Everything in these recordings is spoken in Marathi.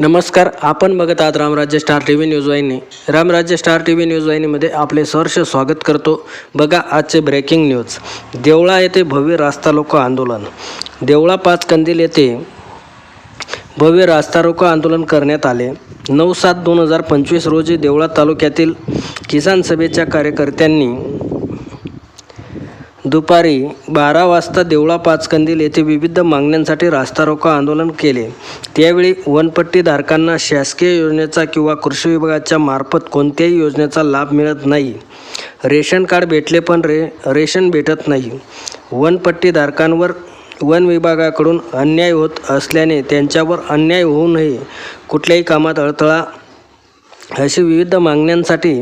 नमस्कार आपण बघत आहात Ramrajya star T V news वाहिनी. Ramrajya star T V news वाहिनीमध्ये आपले सहर्ष स्वागत करतो. बघा आजचे ब्रेकिंग न्यूज देवळा येथे भव्य रास्ता रोको आंदोलन. देवळा पाच कंदील येथे भव्य रास्ता रोको आंदोलन करण्यात आले. नऊ सात दोन हजार पंचवीस रोजी देवळा तालुक्यातील किसान सभेच्या कार्यकर्त्यांनी दुपारी बारा वाजता देवळा पाचकंदील येथे विविध मागण्यांसाठी रास्ता रोको आंदोलन केले. त्यावेळी वनपट्टीधारकांना शासकीय योजनेचा किंवा कृषी विभागाच्या मार्फत कोणत्याही योजनेचा लाभ मिळत नाही. रेशन कार्ड भेटले पण रे रेशन भेटत नाही. वनपट्टीधारकांवर वन विभागाकडून अन्याय होत असल्याने त्यांच्यावर अन्याय होऊ नये कुठल्याही कामात अडथळा. अशी विविध मागण्यांसाठी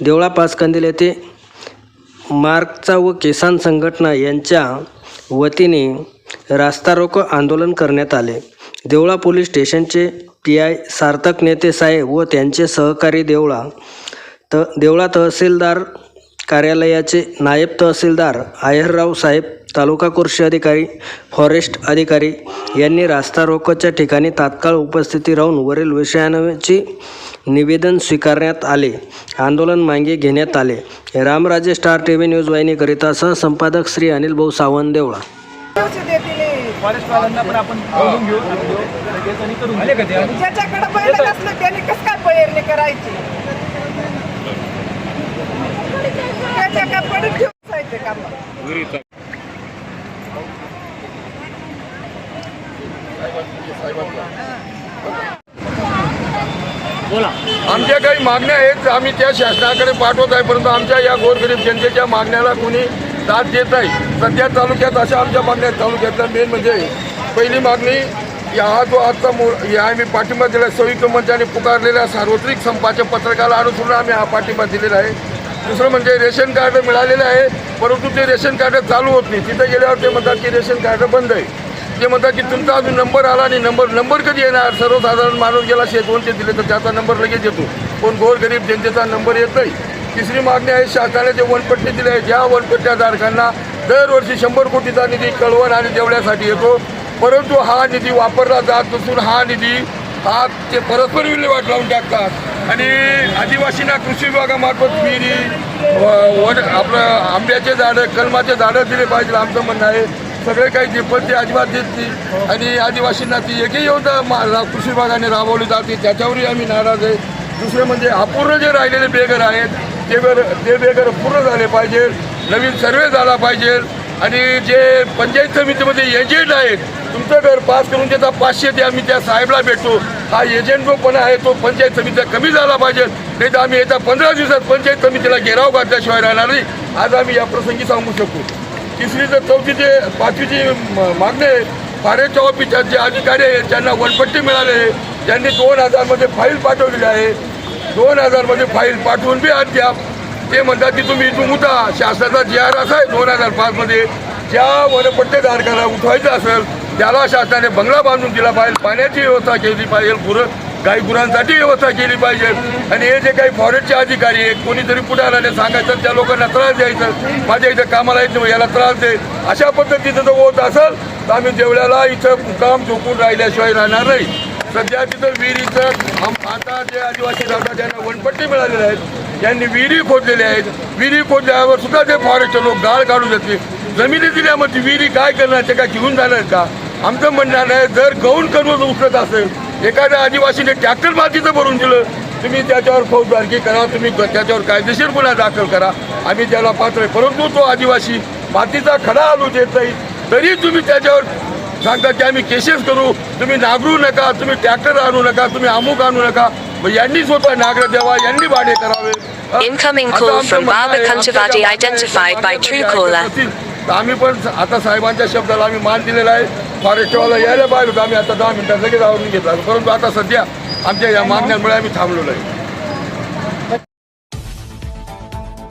देवळा पाचकंदील येथे मार्कचा व किसान संघटना यांच्या वतीने रास्ता रोको आंदोलन करण्यात आले. देवळा पोलीस स्टेशनचे पी आय सार्थक नेते साहेब व त्यांचे सहकारी देवळा त देवळा तहसीलदार कार्यालयाचे नायब तहसीलदार आयरराव साहेब तालुका कृषी अधिकारी फॉरेस्ट अधिकारी यांनी रास्ता रोकोच्या ठिकाणी तात्काळ उपस्थिती राहून वरील विषयांची निवेदन स्वीकारण्यात आले. आंदोलन मागे घेण्यात आले. Ramraje star T V news वाहिनीकरिता सहसंपादक श्री अनिल भाऊ सावंत देवळा पण आपण बोलून घेऊ लगेच आणि करून आले का ते ज्याच्याकडे बैल नसलं त्याने कस काय पळेरणी करायची त्याच्याकडे पडून ठेवून जायचे काम आमच्या काही मागण्या आहेत आम्ही त्या शासनाकडे पाठवत आहे परंतु आमच्या या गोरगरीब जनतेच्या मागण्याला कोणी दाद देत नाही. सध्या तालुक्यात अशा आमच्या मागण्या आहेत. तालुक्यातल्या मेन म्हणजे पहिली मागणी या हा जो आजचा मो या आम्ही पाठिंबा दिला संयुक्त मंचाने पुकारलेल्या सार्वत्रिक संपाच्या पत्रकाला अनुसरून आम्ही हा पाठिंबा दिलेला आहे. दुसरं म्हणजे रेशन कार्ड मिळालेलं आहे परंतु ते रेशन कार्ड चालू होत नाही. तिथं गेल्यावर ते म्हणतात की रेशन कार्ड बंद आहे. ते म्हणतात की तुमचा अजून नंबर आला आणि नंबर नंबर कधी येणार? सर्वसाधारण माणूस गेला शे दिले तर त्याचा नंबर लगेच येतो. पण गोरगरीब जनतेचा नंबर येत नाही. तिसरी मागणी आहे शासनाने जे वनपट्टी दिले आहे ज्या वनपट्ट्या धारकांना दरवर्षी शंभर कोटीचा निधी कळवण आणि जेवण्यासाठी येतो. परंतु हा निधी वापरला जात नसून हा निधी हा ते परस्पर विल्हेवाट लावून टाकतात. आणि आदिवासींना कृषी विभागामार्फत विहिरी वन आपलं आंब्याचे झाडं कलमाचे झाडं दिले पाहिजे आमचं म्हणणं आहे. सगळे काही जे पण ते अजिबात देत नाही. आणि आदिवासींना ती एकही योजना मा- रा- कृषी विभागाने राबवली जाते. त्याच्यावरही आम्ही नाराज आहे. दुसरे म्हणजे अपूर्ण जे राहिलेले बेघर आहेत ते बेघर ते बेघर पूर्ण झाले पाहिजे. नवीन सर्वे झाला पाहिजे. आणि जे पंचायत समितीमध्ये एजंट आहेत तुमचं घर पास करून देता पाचशे ते आम्ही त्या साहेबला भेटतो. हा एजंट जो पण आहे तो पंचायत समितीचा कमी झाला पाहिजे. नाही तर आम्ही येत्या पंधरा दिवसात पंचायत समितीला घेराव घातल्याशिवाय राहणार नाही. आज आम्ही या प्रसंगी सांगू शकतो तिसरी तर चौथी पाचवीची मागणी आहे. फारेच्या ऑफिसात जे अधिकारी आहेत त्यांना वनपट्टी मिळाले त्यांनी दोन हजारमध्ये फाईल पाठवलेली आहे. दोन हजारमध्ये फाईल पाठवून बी अद्याप ते म्हणतात की तुम्ही इथून उठा. शासनाचा जी आर असा आहे दोन हजार पाचमध्ये ज्या वनपट्टेधारकाला उठवायचं असेल त्याला शासनाने बंगला बांधून दिला पाहिजे. पाण्याची व्यवस्था केली पाहिजे पुरं. गाई गुरांसाठी व्यवस्था केली पाहिजे. आणि हे जे काही फॉरेस्टचे अधिकारी आहेत कोणीतरी पुढाऱ्याने सांगायचं त्या लोकांना त्रास द्यायचं. माझ्या इथं कामाला येत नाही याला त्रास दे. अशा पद्धतीचं जर होत असेल तर आम्ही देवळ्याला इथं काम झोपून राहिल्याशिवाय राहणार नाही. सध्या तिथं विहिरीचं आता जे आदिवासी राहतात त्यांना वनपट्टी मिळालेल्या आहेत त्यांनी विहिरी खोदलेल्या आहेत. विहिरी खोदल्यावर सुद्धा ते फॉरेस्टचे लोक गाळ काढून देते जमिनी दिल्यामध्ये विहिरी काय करणार ते काय घेऊन जाणार का? आमचं म्हणणं आहे जर गौण करून उठत असेल एखाद्या आदिवासीने ट्रॅक्टर मातीचं भरून दिलं तुम्ही त्याच्यावर फौजदारकी करा तुम्ही त्याच्यावर कायदेशीर गुन्हा दाखल करा. आम्ही त्याला पात्र आहे परंतु तो आदिवासी मातीचा खडा आलू देत नाही. तरी तुम्ही त्याच्यावर सांगता की आम्ही केसेस करू. तुम्ही नागरू नका तुम्ही ट्रॅक्टर आणू नका तुम्ही अमुक आणू नका. मग यांनी स्वतः नागर द्यावा यांनी भाडे करावे. आम्ही पण आता साहेबांच्या शब्दाला आम्ही मान दिलेला आहे. फॉरेस्टवाला यायला पाहिजे होतं. आम्ही आता दहा मिनिटात लगेच आवरून घेतला परंतु आता सध्या आमच्या या मागण्यांमुळे आम्ही थांबलेलो आहे.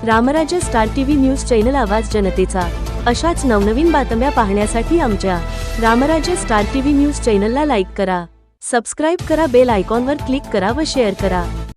Ramrajya star TV news channel आवाज जनतेचा. अशाच नवनवीन बातम्या पाहण्यासाठी आमच्या रामराज्य स्टार टीव्ही न्यूज चॅनलला लाईक करा. सबस्क्राईब करा बेल आयकॉनवर क्लिक करा व शेअर करा.